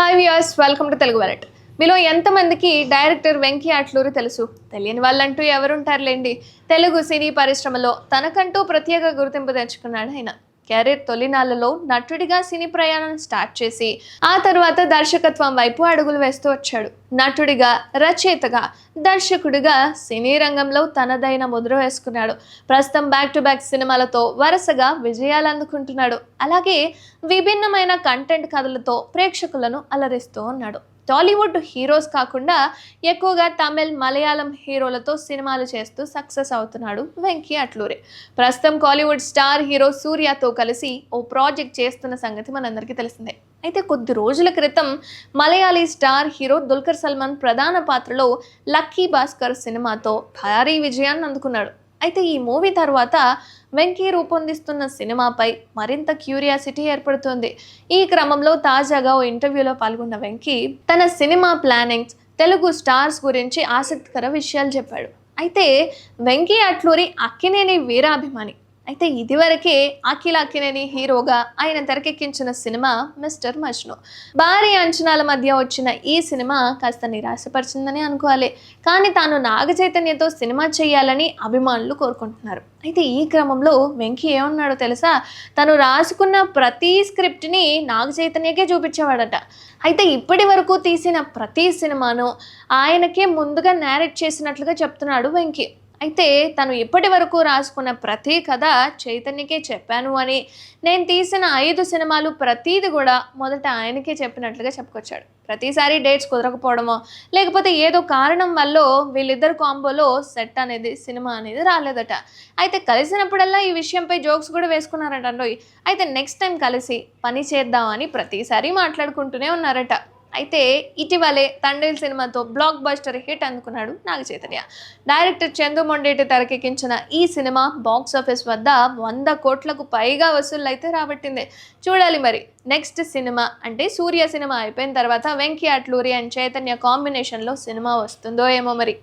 Hi viewers welcome to Telugu వెలట్ మీలో ఎంతమందికి director Venky Atluri తెలుసు? తెలియని వాళ్ళంటూ ఎవరుంటారులేండి? తెలుగు సినీ పరిశ్రమలో తనకంటూ ప్రత్యేక గుర్తింపు తెచ్చుకున్నాడు ఆయన. కెరీర్ తొలినాళ్ళలో నటుడిగా సినీ ప్రయాణం స్టార్ట్ చేసి ఆ తర్వాత దర్శకత్వం వైపు అడుగులు వేస్తూ వచ్చాడు. నటుడిగా రచయితగా దర్శకుడిగా సినీ రంగంలో తనదైన ముద్ర వేసుకున్నాడు. ప్రస్తుతం బ్యాక్ టు బ్యాక్ సినిమాలతో వరుసగా విజయాలు అందుకుంటున్నాడు. అలాగే విభిన్నమైన కంటెంట్ కథలతో ప్రేక్షకులను అలరిస్తూ ఉన్నాడు. టాలీవుడ్ హీరోస్ కాకుండా ఎక్కువగా తమిళ్ మలయాళం హీరోలతో సినిమాలు చేస్తూ సక్సెస్ అవుతున్నాడు వెంకీ అట్లూరే. ప్రస్తుతం కాలీవుడ్ స్టార్ హీరో సూర్యతో కలిసి ఓ ప్రాజెక్ట్ చేస్తున్న సంగతి మనందరికీ తెలిసిందే. అయితే కొద్ది రోజుల క్రితం మలయాళీ స్టార్ హీరో దుల్కర్ సల్మాన్ ప్రధాన పాత్రలో లక్కీ భాస్కర్ సినిమాతో భారీ విజయాన్ని అందుకున్నాడు. అయితే ఈ మూవీ తర్వాత వెంకీ రూపొందిస్తున్న సినిమాపై మరింత క్యూరియాసిటీ ఏర్పడుతుంది. ఈ క్రమంలో తాజాగా ఓ ఇంటర్వ్యూలో పాల్గొన్న వెంకీ తన సినిమా ప్లానింగ్స్ తెలుగు స్టార్స్ గురించి ఆసక్తికర విషయాలు చెప్పాడు. అయితే వెంకీ అట్లూరి అక్కినేని వీరాభిమాని అయితే ఇదివరకే అఖిల అఖినేని హీరోగా ఆయన తెరకెక్కించిన సినిమా మిస్టర్ మజ్ను. భారీ అంచనాల మధ్య వచ్చిన ఈ సినిమా కాస్త నిరాశపరిచిందని అనుకోవాలి. కానీ తాను నాగ చైతన్యతో సినిమా చేయాలని అభిమానులు కోరుకుంటున్నారు. అయితే ఈ క్రమంలో వెంకీ ఏమన్నాడో తెలుసా? తను రాసుకున్న ప్రతి స్క్రిప్ట్ని నాగ చైతన్యకే చూపించేవాడట. అయితే ఇప్పటి వరకు తీసిన ప్రతి సినిమాను ఆయనకే ముందుగా నేరేట్ చేసినట్లుగా చెప్తున్నాడు వెంకీ. అయితే తను ఇప్పటి వరకు రాసుకున్న ప్రతి కథ చైతన్యకే చెప్పాను అని నేను తీసిన ఐదు సినిమాలు ప్రతీది కూడా మొదట ఆయనకే చెప్పినట్లుగా చెప్పుకొచ్చాడు. ప్రతిసారి డేట్స్ కుదరకపోవడమో లేకపోతే ఏదో కారణం వల్ల వీళ్ళిద్దరు కాంబోలో సెట్ అనేది సినిమా అనేది రాలేదట. అయితే కలిసినప్పుడల్లా ఈ విషయంపై జోక్స్ కూడా వేసుకున్నారట అండోయ్ అయితే నెక్స్ట్ టైం కలిసి పని చేద్దామని ప్రతిసారి మాట్లాడుకుంటూనే ఉన్నారట. అయితే ఇటీవలే తండ్రి సినిమాతో బ్లాక్ బస్టర్ హిట్ అందుకున్నాడు నాగ చైతన్య. డైరెక్టర్ చందు మొండేటి తెరకెక్కించిన ఈ సినిమా బాక్స్ ఆఫీస్ వద్ద వంద కోట్లకు పైగా వసూళ్ళు అయితే రాబట్టింది. చూడాలి మరి నెక్స్ట్ సినిమా అంటే సూర్య సినిమా అయిపోయిన తర్వాత వెంకీ అట్లూరి అండ్ చైతన్య కాంబినేషన్లో సినిమా వస్తుందో ఏమో మరి.